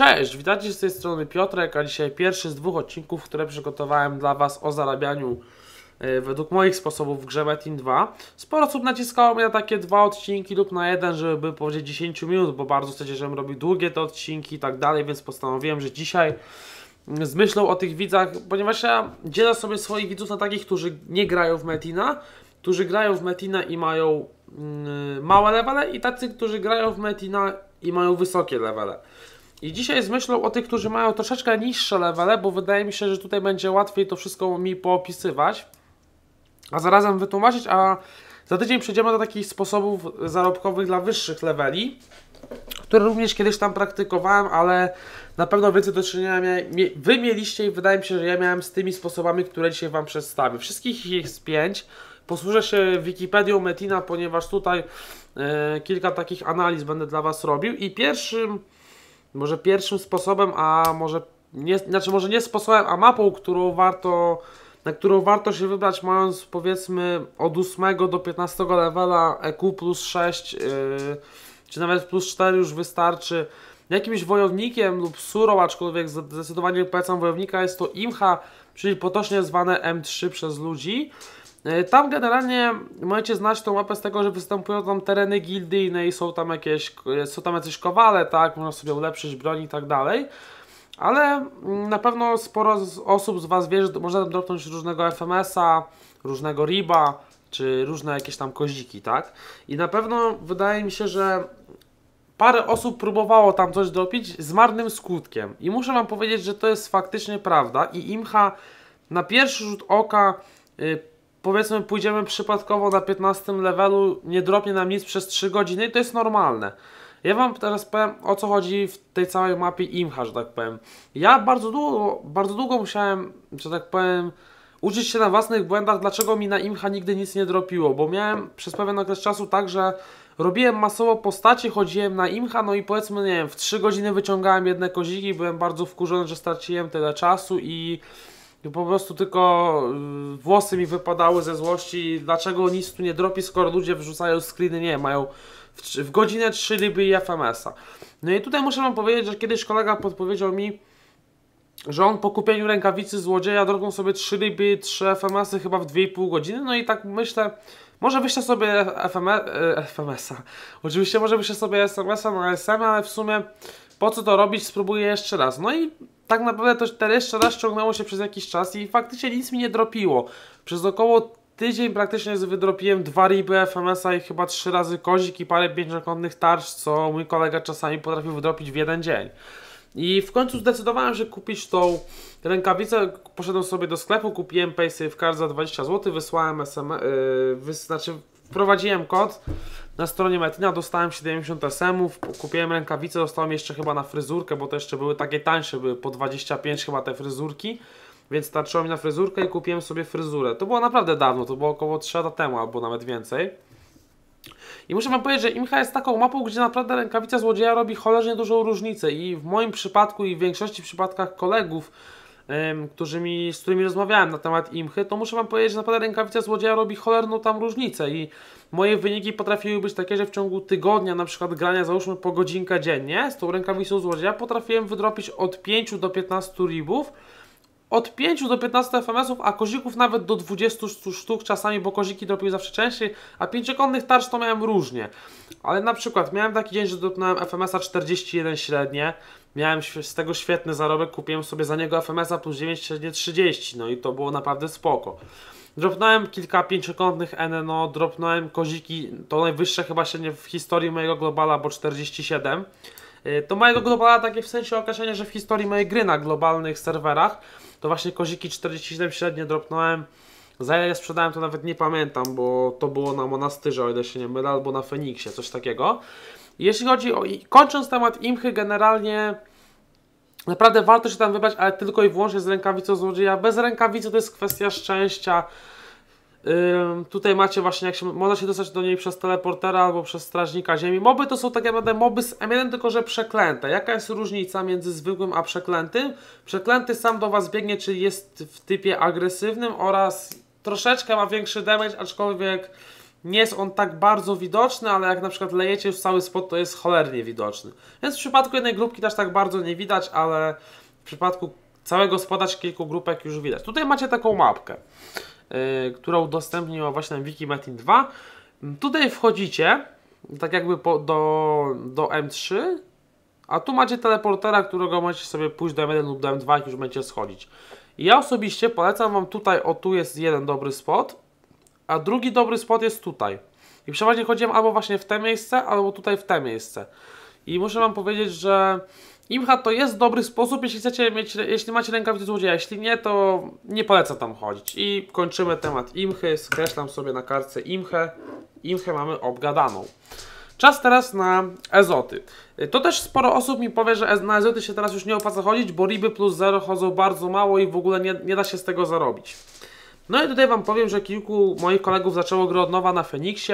Cześć, witajcie z tej strony Piotrek, a dzisiaj pierwszy z dwóch odcinków, które przygotowałem dla Was o zarabianiu e, według moich sposobów w grze Metin 2. Sporo osób naciskało mnie na takie dwa odcinki lub na jeden, żeby powiedzieć 10 minut, bo bardzo chcecie, żebym robił długie te odcinki i tak dalej, więc postanowiłem, że dzisiaj mm, z myślą o tych widzach, ponieważ ja dzielę sobie swoich widzów na takich, którzy nie grają w Metina, którzy grają w Metina i mają mm, małe levele i tacy, którzy grają w Metina i mają wysokie levele. I dzisiaj z myślą o tych, którzy mają troszeczkę niższe levele, bo wydaje mi się, że tutaj będzie łatwiej to wszystko mi poopisywać, a zarazem wytłumaczyć, a za tydzień przejdziemy do takich sposobów zarobkowych dla wyższych leveli, które również kiedyś tam praktykowałem, ale na pewno więcej do czynienia wy mieliście i wydaje mi się, że ja miałem z tymi sposobami, które dzisiaj Wam przedstawię. Wszystkich ich jest pięć. Posłużę się Wikipedią Metina, ponieważ tutaj e, kilka takich analiz będę dla Was robił. I pierwszym, może pierwszym sposobem, a może nie, znaczy może nie sposobem, a mapą, którą warto, na którą warto się wybrać, mając powiedzmy od 8 do 15 levela EQ plus 6, yy, czy nawet plus 4 już wystarczy. Jakimś wojownikiem lub surą, aczkolwiek zdecydowanie polecam wojownika, jest to Imha, czyli potocznie zwane M3 przez ludzi. E, Tam generalnie możecie znać tą mapę z tego, że występują tam tereny gildyjne i są tam jakieś, są tam jacyś kowale, tak, można sobie ulepszyć broń i tak dalej. Ale mm, na pewno sporo z osób z Was wie, że można tam dropnąć różnego FMS-a, różnego riba, czy różne jakieś tam koziki, tak? I na pewno wydaje mi się, że parę osób próbowało tam coś dropić z marnym skutkiem. I muszę Wam powiedzieć, że to jest faktycznie prawda. I Imcha na pierwszy rzut oka, y, powiedzmy, pójdziemy przypadkowo na 15 levelu, nie dropnie nam nic przez 3 godziny i to jest normalne. Ja Wam teraz powiem o co chodzi w tej całej mapie Imcha, że tak powiem. Ja bardzo długo, bardzo długo musiałem, że tak powiem, uczyć się na własnych błędach, dlaczego mi na Imcha nigdy nic nie dropiło, bo miałem przez pewien okres czasu tak, że robiłem masowo postacie, chodziłem na Imcha, no i powiedzmy, nie wiem, w 3 godziny wyciągałem jedne koziki, byłem bardzo wkurzony, że straciłem tyle czasu i i po prostu tylko y, włosy mi wypadały ze złości, dlaczego nic tu nie dropi, skoro ludzie wrzucają screeny, nie, mają w, w godzinę 3 liby i FMS-a. No i tutaj muszę wam powiedzieć, że kiedyś kolega podpowiedział mi, że on po kupieniu rękawicy złodzieja drogą sobie 3 liby, 3 FMS-y chyba w 2,5 godziny, no i tak myślę, może wyślę sobie FMS, e, FMS-a. Oczywiście może wyślę sobie SMS-a na SM, ale w sumie po co to robić, spróbuję jeszcze raz. No i tak naprawdę to jeszcze raz ciągnęło się przez jakiś czas i faktycznie nic mi nie dropiło. Przez około tydzień praktycznie wydropiłem dwa riby FMS-a i chyba trzy razy kozik i parę pięciokątnych tarcz, co mój kolega czasami potrafił wydropić w jeden dzień. I w końcu zdecydowałem, że kupić tą rękawicę. Poszedłem sobie do sklepu, kupiłem PaySafe Card za 20 zł, wysłałem SMS, yy, wys, znaczy wprowadziłem kod na stronie Metina, dostałem 70 SM-ów, kupiłem rękawicę, dostałem jeszcze chyba na fryzurkę, bo to jeszcze były takie tańsze, były po 25 chyba te fryzurki, więc starczyło mi na fryzurkę i kupiłem sobie fryzurę. To było naprawdę dawno, to było około 3 lata temu, albo nawet więcej. I muszę wam powiedzieć, że Imcha jest taką mapą, gdzie naprawdę rękawica złodzieja robi cholernie dużą różnicę i w moim przypadku i w większości przypadkach kolegów, którzy mi, z którymi rozmawiałem na temat Imchy, to muszę wam powiedzieć, że naprawdę rękawica złodzieja robi cholerną tam różnicę i moje wyniki potrafiły być takie, że w ciągu tygodnia, na przykład grania załóżmy po godzinkę dziennie z tą rękawicą złodzieja, potrafiłem wydropić od 5 do 15 ribów, od 5 do 15 FMS-ów, a kozików nawet do 20 sztu- sztuk czasami, bo koziki dropiły zawsze częściej, a pięciokątnych tarcz to miałem różnie. Ale na przykład miałem taki dzień, że dropnąłem FMS-a 41 średnie, miałem z tego świetny zarobek, kupiłem sobie za niego FMS-a plus 9 średnie 30, no i to było naprawdę spoko. Dropnąłem kilka pięciokątnych NNO, dropnąłem koziki, to najwyższe chyba średnie w historii mojego globala, bo 47. Y, To mojego globala takie w sensie określenia, że w historii mojej gry na globalnych serwerach to właśnie koziki 47 średnie dropnąłem. Za ile sprzedałem to nawet nie pamiętam, bo to było na Monastyrze, o ile się nie mylę, albo na Feniksie, coś takiego. Jeśli chodzi o... Kończąc temat imchy, generalnie naprawdę warto się tam wybrać, ale tylko i wyłącznie z rękawicą złodzieja. Bez rękawicy to jest kwestia szczęścia. Tutaj macie właśnie, jak się, można się dostać do niej przez teleportera albo przez strażnika ziemi. Moby to są tak naprawdę moby z M1, tylko że przeklęte. Jaka jest różnica między zwykłym a przeklętym? Przeklęty sam do Was biegnie, czyli jest w typie agresywnym oraz troszeczkę ma większy damage, aczkolwiek nie jest on tak bardzo widoczny, ale jak na przykład lejecie już cały spot, to jest cholernie widoczny. Więc w przypadku jednej grupki też tak bardzo nie widać, ale w przypadku całego spoda czy kilku grupek już widać. Tutaj macie taką mapkę, którą udostępniła właśnie Wikimetin 2. Tutaj wchodzicie, tak jakby po, do, do M3, a tu macie teleportera, którego możecie sobie pójść do M1 lub do M2, jak już będziecie schodzić. Ja osobiście polecam Wam tutaj, o tu jest jeden dobry spot, a drugi dobry spot jest tutaj. I przeważnie chodziłem albo właśnie w te miejsce, albo tutaj w te miejsce. I muszę Wam powiedzieć, że Imcha to jest dobry sposób, jeśli chcecie mieć, jeśli macie rękawice złodzieja. Jeśli nie, to nie polecam tam chodzić. I kończymy temat Imchy. Skreślam sobie na kartce Imchę. Imchę mamy obgadaną. Czas teraz na ezoty. To też sporo osób mi powie, że na ezoty się teraz już nie opłaca chodzić, bo riby plus zero chodzą bardzo mało i w ogóle nie, nie da się z tego zarobić. No i tutaj Wam powiem, że kilku moich kolegów zaczęło grę od nowa na Feniksie.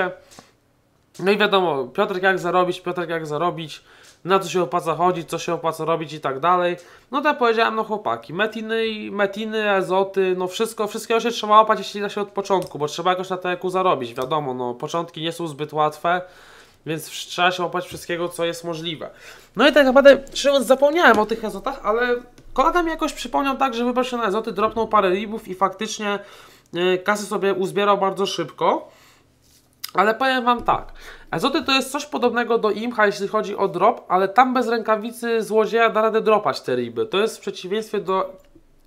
No i wiadomo, Piotrek jak zarobić, Piotrek jak zarobić, na co się opłaca chodzić, co się opłaca robić i tak dalej. No to ja powiedziałem, no chłopaki, metiny, metiny, ezoty, no wszystko, wszystkiego się trzeba łapać, jeśli da się od początku, bo trzeba jakoś na TEQ zarobić, wiadomo, no początki nie są zbyt łatwe. Więc trzeba się łapać wszystkiego, co jest możliwe. No i tak naprawdę, mówiąc, zapomniałem o tych ezotach, ale kolega mi jakoś przypomniał tak, że wybrał się na ezoty, dropnął parę ribów i faktycznie yy, kasy sobie uzbierał bardzo szybko. Ale powiem Wam tak, ezoty to jest coś podobnego do imcha, jeśli chodzi o drop, ale tam bez rękawicy złodzieja da radę dropać te riby. To jest w przeciwieństwie do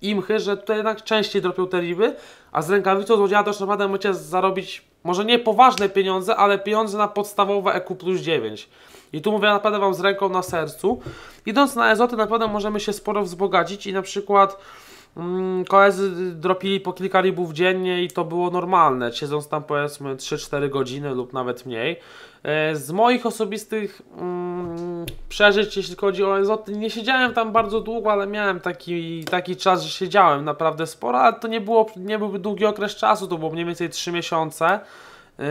imchy, że tutaj jednak częściej dropią te riby, a z rękawicą złodzieja też naprawdę możecie zarobić może nie poważne pieniądze, ale pieniądze na podstawowe EQ plus 9. I tu mówię naprawdę Wam z ręką na sercu. Idąc na Ezoty naprawdę możemy się sporo wzbogacić i na przykład koledzy dropili po kilka ribów dziennie i to było normalne, siedząc tam powiedzmy 3-4 godziny lub nawet mniej. E, z moich osobistych mm, przeżyć, jeśli chodzi o Ezoty, nie siedziałem tam bardzo długo, ale miałem taki, taki czas, że siedziałem naprawdę sporo, ale to nie, było, nie byłby długi okres czasu, to było mniej więcej 3 miesiące. Yy,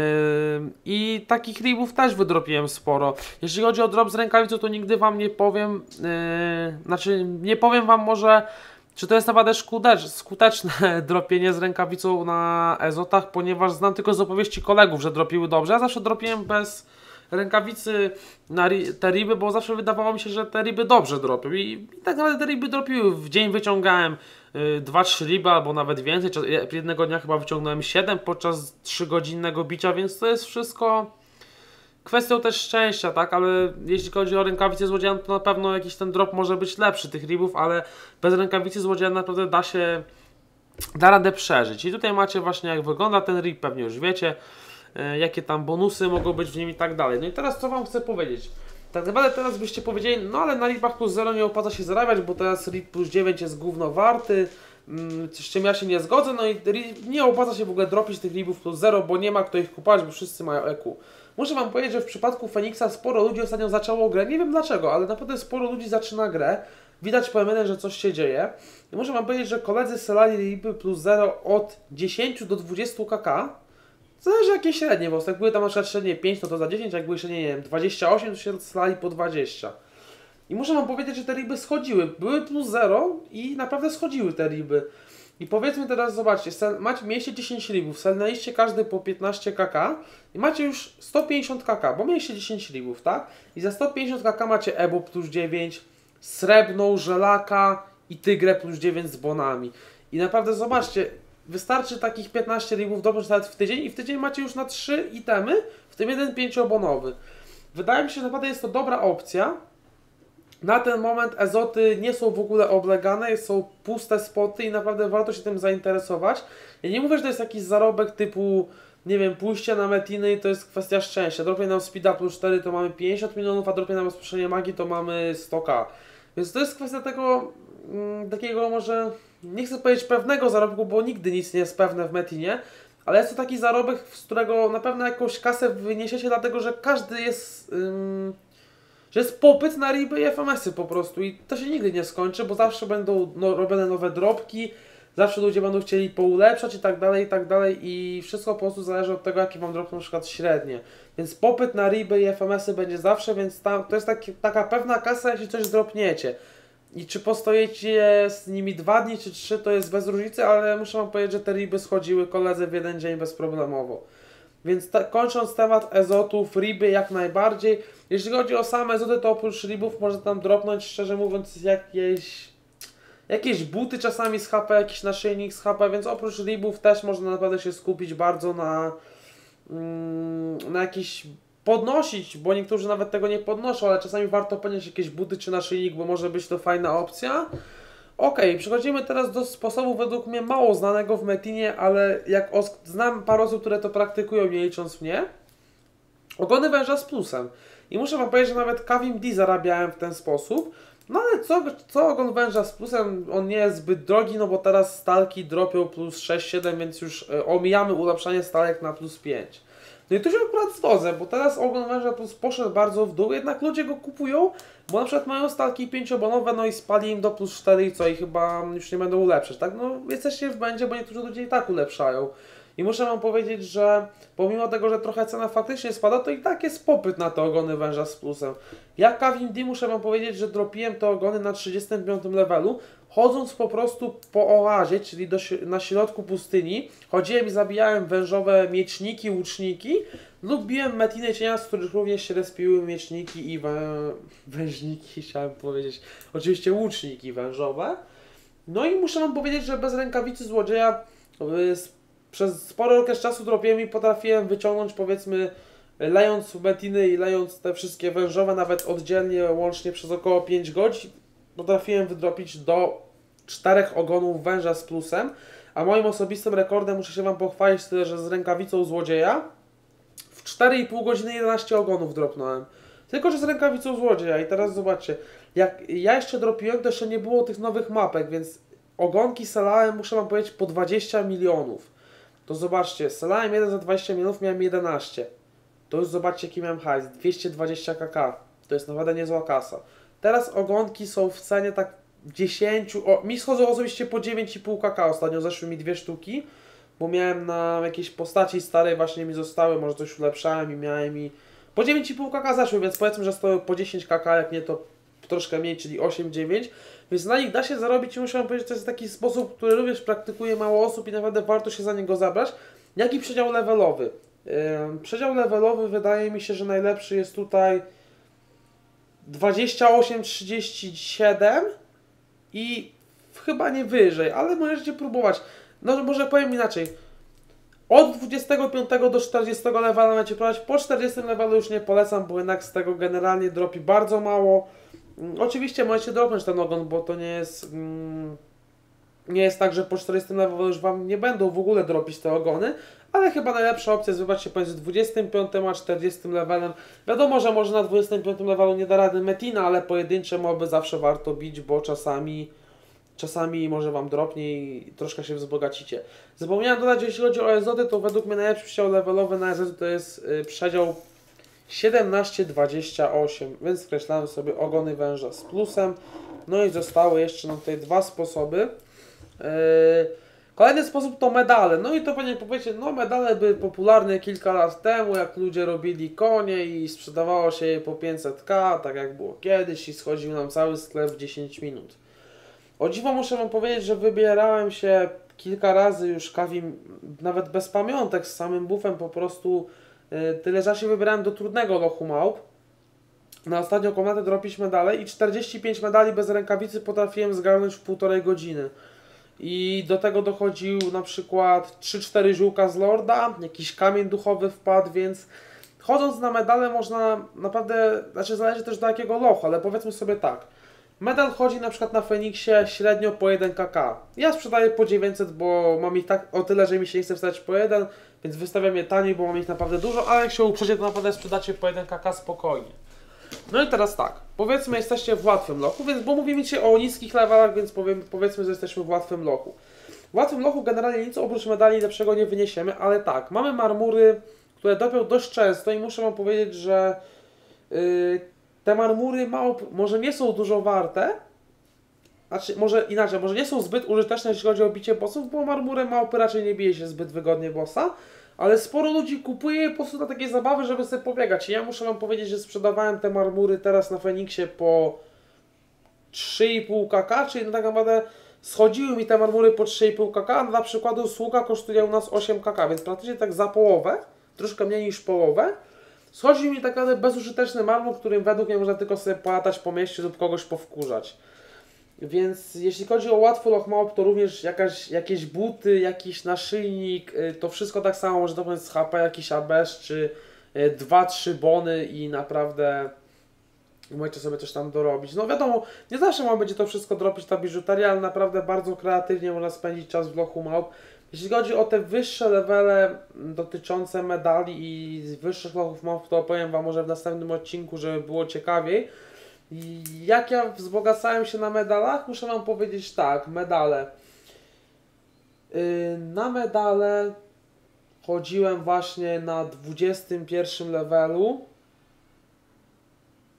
I takich ribów też wydropiłem sporo. Jeśli chodzi o drop z rękawicą, to nigdy Wam nie powiem, yy, znaczy nie powiem Wam może czy to jest naprawdę skuteczne dropienie z rękawicą na ezotach, ponieważ znam tylko z opowieści kolegów, że dropiły dobrze. Ja zawsze dropiłem bez rękawicy na te riby, bo zawsze wydawało mi się, że te riby dobrze dropią. I, i tak naprawdę te riby dropiły. W dzień wyciągałem y, 2-3 riby, albo nawet więcej. Jednego dnia chyba wyciągnąłem 7 podczas 3-godzinnego bicia, więc to jest wszystko kwestią też szczęścia, tak, ale jeśli chodzi o rękawice złodzieja, to na pewno jakiś ten drop może być lepszy tych ribów, ale bez rękawicy złodzieja naprawdę da się, da radę przeżyć. I tutaj macie właśnie jak wygląda ten rib, pewnie już wiecie, e, jakie tam bonusy mogą być w nim i tak dalej. No i teraz co Wam chcę powiedzieć. Tak naprawdę teraz byście powiedzieli, no ale na ribach plus 0 nie opłaca się zarabiać, bo teraz rib plus 9 jest gówno warty, mm, z czym ja się nie zgodzę, no i nie opłaca się w ogóle dropić tych ribów plus 0, bo nie ma kto ich kupować, bo wszyscy mają EQ. Muszę Wam powiedzieć, że w przypadku Feniksa sporo ludzi ostatnio zaczęło grę. Nie wiem dlaczego, ale naprawdę sporo ludzi zaczyna grę. Widać po MN, że coś się dzieje. I muszę Wam powiedzieć, że koledzy strzelali ribby plus 0 od 10 do 20 kk. Zależy jakie średnie, bo jak były tam na przykład średnie 5, no to za 10, jak były średnie, nie wiem, 28, to się strzelali po 20. I muszę Wam powiedzieć, że te riby schodziły. Były plus 0 i naprawdę schodziły te riby. I powiedzmy teraz, zobaczcie, macie, mieliście 10 ribów, selnęliście każdy po 15 kk i macie już 150 kk, bo mieliście 10 ribów, tak? I za 150 kk macie EBO plus 9, srebrną, żelaka i tygrę plus 9 z bonami. I naprawdę zobaczcie, wystarczy takich 15 ribów dobrze nawet w tydzień i w tydzień macie już na 3 itemy, w tym jeden 5-obonowy. Wydaje mi się, że naprawdę jest to dobra opcja, na ten moment ezoty nie są w ogóle oblegane, są puste spoty i naprawdę warto się tym zainteresować. Ja nie mówię, że to jest jakiś zarobek typu, nie wiem, pójście na metiny i to jest kwestia szczęścia. Dropie nam speeda plus 4 to mamy 50 milionów, a dropie nam rozproszenie magii to mamy 100k. Więc to jest kwestia tego, mm, takiego może, nie chcę powiedzieć pewnego zarobku, bo nigdy nic nie jest pewne w metinie, ale jest to taki zarobek, z którego na pewno jakąś kasę wyniesiecie, dlatego że każdy jest... że jest popyt na riby i FMS-y po prostu i to się nigdy nie skończy, bo zawsze będą no, robione nowe drobki, zawsze ludzie będą chcieli poulepszać i tak dalej, i tak dalej i wszystko po prostu zależy od tego, jaki Wam drop na przykład średnie. Więc popyt na riby i FMS-y będzie zawsze, więc tam, to jest taki, taka pewna kasa, jeśli coś dropniecie. I czy postojecie z nimi dwa dni czy trzy, to jest bez różnicy, ale muszę Wam powiedzieć, że te riby schodziły koledze w jeden dzień bezproblemowo. Więc kończąc temat ezotów, riby jak najbardziej. Jeśli chodzi o same ezoty, to oprócz ribów może tam dropnąć, szczerze mówiąc, jakieś jakieś buty czasami z HP, jakiś naszyjnik z HP, więc oprócz ribów też można naprawdę się skupić bardzo na, mm, na jakiś podnosić, bo niektórzy nawet tego nie podnoszą, ale czasami warto podnieść jakieś buty czy naszyjnik, bo może być to fajna opcja. Ok, przechodzimy teraz do sposobu według mnie mało znanego w Metinie, ale jak znam parę osób, które to praktykują, nie licząc mnie. Ogony węża z plusem. I muszę Wam powiedzieć, że nawet Kavim D zarabiałem w ten sposób. No ale co, co ogon węża z plusem, on nie jest zbyt drogi, no bo teraz stalki dropią plus 6-7, więc już e, omijamy ulepszanie stalek na plus 5. No i tu się akurat zgodzę, bo teraz ogon węża plus poszedł bardzo w dół, jednak ludzie go kupują, bo na przykład mają stalki 5-obonowe, no i spali im do plus 4 i co, i chyba już nie będą ulepszać, tak? No jesteście w będzie, bo niektórzy ludzie i tak ulepszają. I muszę Wam powiedzieć, że pomimo tego, że trochę cena faktycznie spada, to i tak jest popyt na te ogony węża z plusem. Ja Kavin D muszę Wam powiedzieć, że dropiłem te ogony na 35 levelu, chodząc po prostu po oazie, czyli do, na środku pustyni. Chodziłem i zabijałem wężowe mieczniki, łuczniki lub biłem metiny cienia, z których również się respiły mieczniki i wę... wężniki, chciałem powiedzieć. Oczywiście łuczniki wężowe. No i muszę Wam powiedzieć, że bez rękawicy złodzieja przez spory okres czasu dropiłem i potrafiłem wyciągnąć powiedzmy lejąc metiny i lejąc te wszystkie wężowe nawet oddzielnie łącznie przez około 5 godzin potrafiłem wydropić do 4 ogonów węża z plusem a moim osobistym rekordem muszę się Wam pochwalić tyle, że z rękawicą złodzieja w 4,5 godziny 11 ogonów dropnąłem. Tylko, że z rękawicą złodzieja i teraz zobaczcie, jak ja jeszcze dropiłem, to jeszcze nie było tych nowych mapek, więc ogonki salałem, muszę Wam powiedzieć, po 20 milionów to zobaczcie, salałem jeden za 20 milionów, miałem 11. To już zobaczcie jaki miałem hajs, 220 kk. To jest naprawdę niezła kasa. Teraz ogonki są w cenie tak 10, o, mi schodzą osobiście po 9,5 kk, ostatnio zeszły mi dwie sztuki, bo miałem na jakiejś postaci starej właśnie mi zostały, może coś ulepszałem i miałem i po 9,5 kk zeszły, więc powiedzmy, że stoją po 10 kk, jak nie to troszkę mniej, czyli 8-9, więc na nich da się zarobić i muszę powiedzieć, że to jest taki sposób, który również praktykuje mało osób i naprawdę warto się za niego zabrać. Jaki przedział levelowy? Przedział levelowy wydaje mi się, że najlepszy jest tutaj 28-37 i chyba nie wyżej, ale możecie próbować. No może powiem inaczej. Od 25 do 40 levela macie próbować, po 40 levelu już nie polecam, bo jednak z tego generalnie dropi bardzo mało. Mm, oczywiście możecie dropnąć ten ogon, bo to nie jest... Mm, nie jest tak, że po 40 levelu już Wam nie będą w ogóle dropić te ogony, ale chyba najlepsza opcja jest wybrać się pomiędzy 25 a 40 levelem. Wiadomo, że może na 25 levelu nie da rady Metina, ale pojedyncze moby zawsze warto bić, bo czasami czasami może Wam dropnie i troszkę się wzbogacicie. Zapomniałem dodać, że jeśli chodzi o Ezoty, to według mnie najlepszy przedział levelowy na Ezoty to jest y, przedział 17,28, więc skreślamy sobie ogony węża z plusem. No i zostały jeszcze nam tutaj dwa sposoby. Yy, kolejny sposób to medale. No i to pewnie powiecie, no medale były popularne kilka lat temu, jak ludzie robili konie i sprzedawało się je po 500k, tak jak było kiedyś i schodził nam cały sklep w 10 minut. O dziwo muszę Wam powiedzieć, że wybierałem się kilka razy już kawi, nawet bez pamiątek, z samym bufem po prostu E, tyle, się wybierałem do trudnego lochu małp. Na ostatnią komnatę dropiliśmy dalej i 45 medali bez rękawicy potrafiłem zgarnąć w półtorej godziny. I do tego dochodził na przykład 3-4 ziółka z Lorda, jakiś kamień duchowy wpadł, więc chodząc na medale można naprawdę, znaczy zależy też do jakiego lochu, ale powiedzmy sobie tak. Medal chodzi na przykład na Feniksie średnio po 1 kk. Ja sprzedaję po 900, bo mam ich tak o tyle, że mi się nie chce wstać po 1, więc wystawiam je taniej, bo mam ich naprawdę dużo, ale jak się uprzecie, to naprawdę sprzedacie po 1 kk spokojnie. No i teraz tak, powiedzmy jesteście w łatwym lochu, więc bo mówimy Ci o niskich levelach, więc powiem, powiedzmy, że jesteśmy w łatwym lochu. W łatwym lochu generalnie nic oprócz medali lepszego nie wyniesiemy, ale tak, mamy marmury, które dopią dość często i muszę Wam powiedzieć, że yy, te marmury mało, może nie są dużo warte, znaczy, może inaczej, może nie są zbyt użyteczne, jeśli chodzi o bicie bossów, bo marmurę małpy raczej nie bije się zbyt wygodnie bossa, ale sporo ludzi kupuje je po prostu na takie zabawy, żeby sobie pobiegać. I ja muszę Wam powiedzieć, że sprzedawałem te marmury teraz na Feniksie po 3,5 kk, czyli tak naprawdę schodziły mi te marmury po 3,5 kk, dla przykładu sługa kosztuje u nas 8 kk, więc praktycznie tak za połowę troszkę mniej niż połowę. Schodzi mi tak naprawdę bezużyteczny marmur, którym według mnie można tylko sobie polatać po mieście lub kogoś powkurzać. Więc jeśli chodzi o łatwy lochmałp, to również jakaś, jakieś buty, jakiś naszyjnik, y, to wszystko tak samo może dokonać z HP, jakiś ABS czy 2-3 bony i naprawdę możecie sobie coś tam dorobić. No wiadomo, nie zawsze mam będzie to wszystko dropić ta biżuteria, ale naprawdę bardzo kreatywnie można spędzić czas w lochu małp. Jeśli chodzi o te wyższe levele dotyczące medali i wyższych lochów małp, to opowiem Wam może w następnym odcinku, żeby było ciekawiej. Jak ja wzbogacałem się na medalach, muszę Wam powiedzieć tak, medale. Yy, na medale chodziłem właśnie na 21 levelu.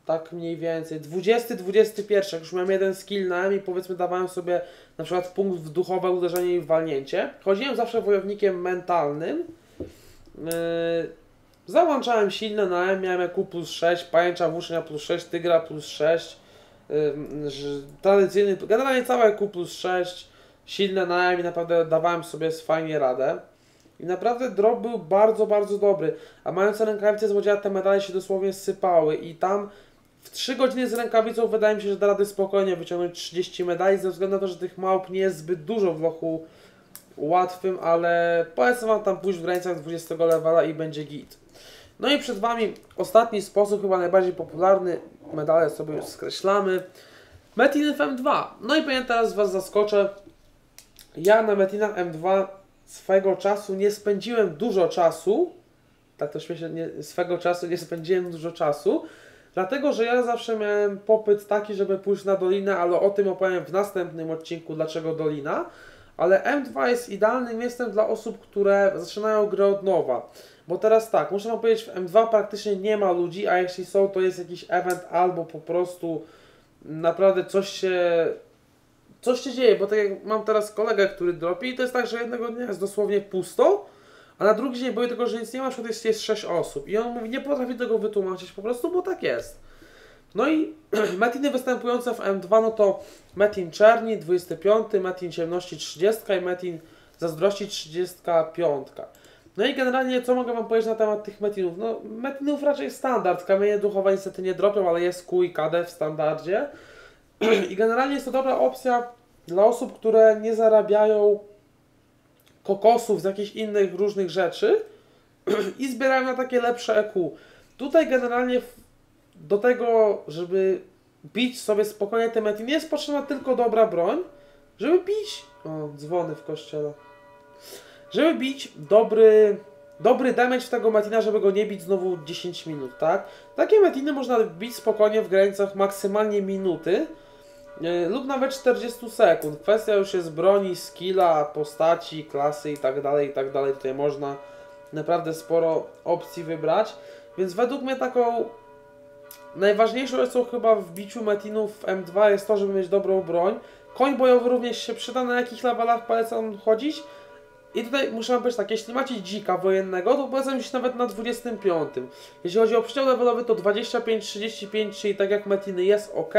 Tak mniej więcej. 20-21, jak już miałem jeden skill na M i powiedzmy dawałem sobie na przykład punkt w duchowe uderzenie i walnięcie. Chodziłem zawsze wojownikiem mentalnym. Yy, załączałem silne na M, miałem EQ plus 6, pajęcza włócznia plus 6, tygra plus 6. Yy, tradycyjny, generalnie całe EQ plus 6, silne na M i naprawdę dawałem sobie fajnie radę. I naprawdę drop był bardzo, bardzo dobry. A mając rękawice złodzieja te medale się dosłownie sypały i tam w 3 godziny z rękawicą wydaje mi się, że da rady spokojnie wyciągnąć 30 medali, ze względu na to, że tych małp nie jest zbyt dużo w lochu łatwym, ale polecam Wam tam pójść w granicach 20 levela i będzie git. No i przed Wami ostatni sposób, chyba najbardziej popularny, medale sobie już skreślamy. Metin FM2. No i powiem teraz Was zaskoczę. Ja na Metinach M2 swego czasu nie spędziłem dużo czasu, tak to śmiesznie, nie, swego czasu nie spędziłem dużo czasu, dlatego że ja zawsze miałem popyt taki, żeby pójść na Dolinę, ale o tym opowiem w następnym odcinku, dlaczego Dolina. Ale M2 jest idealnym miejscem dla osób, które zaczynają grę od nowa. Bo teraz tak, muszę Wam powiedzieć, w M2 praktycznie nie ma ludzi, a jeśli są, to jest jakiś event albo po prostu naprawdę coś się coś się dzieje, bo tak jak mam teraz kolegę, który dropi to jest tak, że jednego dnia jest dosłownie pusto, a na drugi dzień boję tego, że nic nie ma, na jest, jest 6 osób i on mówi, nie potrafi tego wytłumaczyć po prostu, bo tak jest. No i metiny występujące w M2, no to metin czerni 25, metin ciemności 30 i metin zazdrości 35. No i generalnie co mogę Wam powiedzieć na temat tych metinów? No metinów raczej standard, kamienie duchowe niestety nie dropią, ale jest Q i KD w standardzie. I generalnie jest to dobra opcja dla osób, które nie zarabiają kokosów z jakichś innych różnych rzeczy i zbierają na takie lepsze EQ. Tutaj generalnie do tego, żeby bić sobie spokojnie te mety, nie jest potrzebna tylko dobra broń, żeby bić... O, dzwony w kościele. Żeby bić dobry, dobry damage w tego metina, żeby go nie bić znowu 10 minut, tak? Takie metiny można bić spokojnie w granicach maksymalnie minuty, lub nawet 40 sekund. Kwestia już jest broni, skilla, postaci, klasy i tak dalej, i tak dalej. Tutaj można naprawdę sporo opcji wybrać. Więc według mnie taką najważniejszą rzeczą chyba w biciu metinów w M2 jest to, żeby mieć dobrą broń. Koń bojowy również się przyda, na jakich levelach polecam chodzić. I tutaj muszę powiedzieć tak, jeśli macie dzika wojennego, to polecam iść nawet na 25. Jeśli chodzi o przedział levelowy, to 25-35, czyli tak jak metiny jest ok.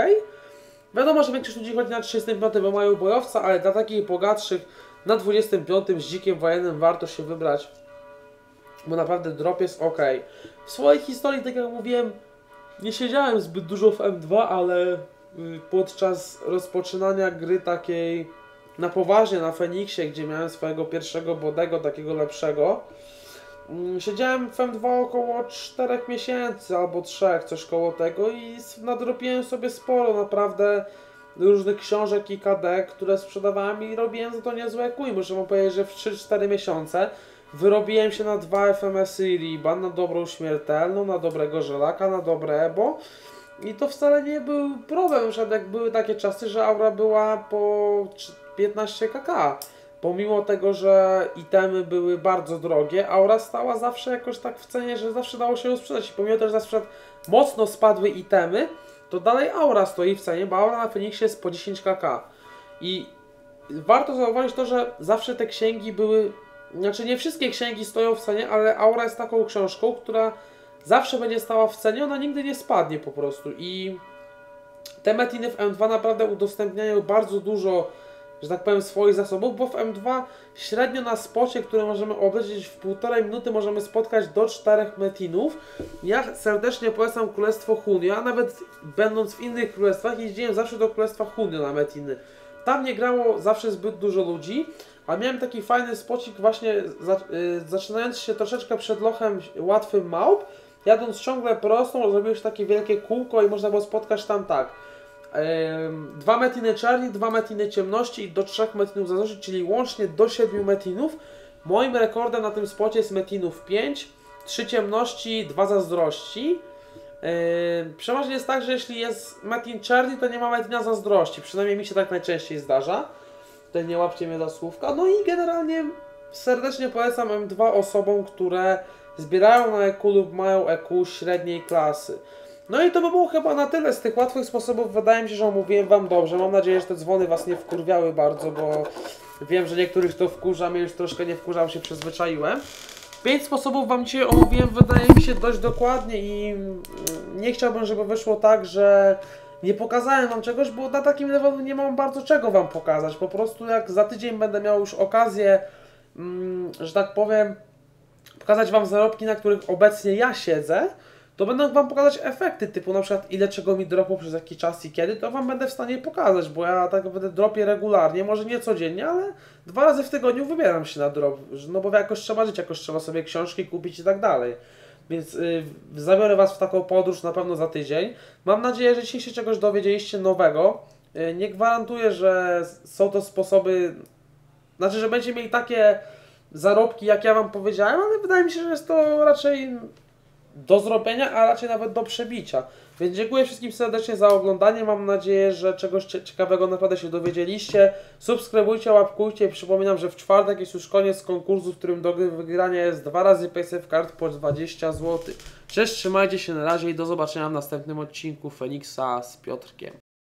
Wiadomo, że większość ludzi chodzi na 35, bo mają bojowca, ale dla takich bogatszych na 25 z dzikiem wojennym warto się wybrać, bo naprawdę drop jest ok. W swojej historii, tak jak mówiłem, nie siedziałem zbyt dużo w M2, ale y, podczas rozpoczynania gry takiej na poważnie na Feniksie, gdzie miałem swojego pierwszego bodego, takiego lepszego, Mm, siedziałem w M2 około 4 miesięcy albo 3, coś koło tego i nadrobiłem sobie sporo naprawdę różnych książek i KD, które sprzedawałem i robiłem za to niezłe kuj. Muszę wam powiedzieć, że w 3-4 miesiące wyrobiłem się na dwa FMS-y i Riban, na dobrą śmiertelną, na dobrego żelaka, na dobre Ebo. I to wcale nie był problem, na jak były takie czasy, że aura była po 15 kk pomimo tego, że itemy były bardzo drogie, aura stała zawsze jakoś tak w cenie, że zawsze dało się ją sprzedać. I pomimo tego, że zawsze mocno spadły itemy, to dalej aura stoi w cenie, bo aura na Feniksie jest po 10 kk. I warto zauważyć to, że zawsze te księgi były, znaczy nie wszystkie księgi stoją w cenie, ale aura jest taką książką, która zawsze będzie stała w cenie, ona nigdy nie spadnie po prostu. I te metiny w M2 naprawdę udostępniają bardzo dużo że tak powiem, swoich zasobów, bo w M2 średnio na spocie, które możemy obejrzeć w półtorej minuty, możemy spotkać do czterech metinów. Ja serdecznie polecam Królestwo Hunio, a nawet będąc w innych królestwach, jeździłem zawsze do Królestwa Hunio na metiny. Tam nie grało zawsze zbyt dużo ludzi, a miałem taki fajny spocik właśnie za, y, zaczynając się troszeczkę przed lochem łatwym małp, jadąc ciągle prostą, zrobiłeś takie wielkie kółko i można było spotkać tam tak. Dwa metiny czarni, dwa metiny ciemności i do trzech metinów zazdrości, czyli łącznie do siedmiu metinów. Moim rekordem na tym spocie jest metinów 5, 3 ciemności, 2 zazdrości. Yy, przeważnie jest tak, że jeśli jest metin czarny, to nie ma metina zazdrości. Przynajmniej mi się tak najczęściej zdarza. Tutaj nie łapcie mnie za słówka. No i generalnie serdecznie polecam M2 osobom, które zbierają na EQ lub mają EQ średniej klasy. No i to by było chyba na tyle z tych łatwych sposobów. Wydaje mi się, że omówiłem Wam dobrze. Mam nadzieję, że te dzwony Was nie wkurwiały bardzo, bo wiem, że niektórych to wkurza, mnie już troszkę nie wkurzał, się przyzwyczaiłem. Pięć sposobów Wam dzisiaj omówiłem, wydaje mi się dość dokładnie i nie chciałbym, żeby wyszło tak, że nie pokazałem Wam czegoś, bo na takim levelu nie mam bardzo czego Wam pokazać. Po prostu jak za tydzień będę miał już okazję, mm, że tak powiem, pokazać Wam zarobki, na których obecnie ja siedzę, to będę Wam pokazać efekty, typu na przykład ile czego mi dropło przez jaki czas i kiedy, to Wam będę w stanie pokazać, bo ja tak będę dropię regularnie, może nie codziennie, ale dwa razy w tygodniu wybieram się na drop, no bo jakoś trzeba żyć, jakoś trzeba sobie książki kupić i tak dalej. Więc y, zabiorę Was w taką podróż na pewno za tydzień. Mam nadzieję, że dzisiaj się czegoś dowiedzieliście nowego. Y, nie gwarantuję, że są to sposoby, znaczy, że będziecie mieli takie zarobki, jak ja Wam powiedziałem, ale wydaje mi się, że jest to raczej do zrobienia, a raczej nawet do przebicia. Więc dziękuję wszystkim serdecznie za oglądanie. Mam nadzieję, że czegoś cie- ciekawego naprawdę się dowiedzieliście. Subskrybujcie, łapkujcie. Przypominam, że w czwartek jest już koniec konkursu, w którym do wygrania jest dwa razy PaySafe Card po 20 zł. Cześć, trzymajcie się na razie i do zobaczenia w następnym odcinku Feniksa z Piotrkiem.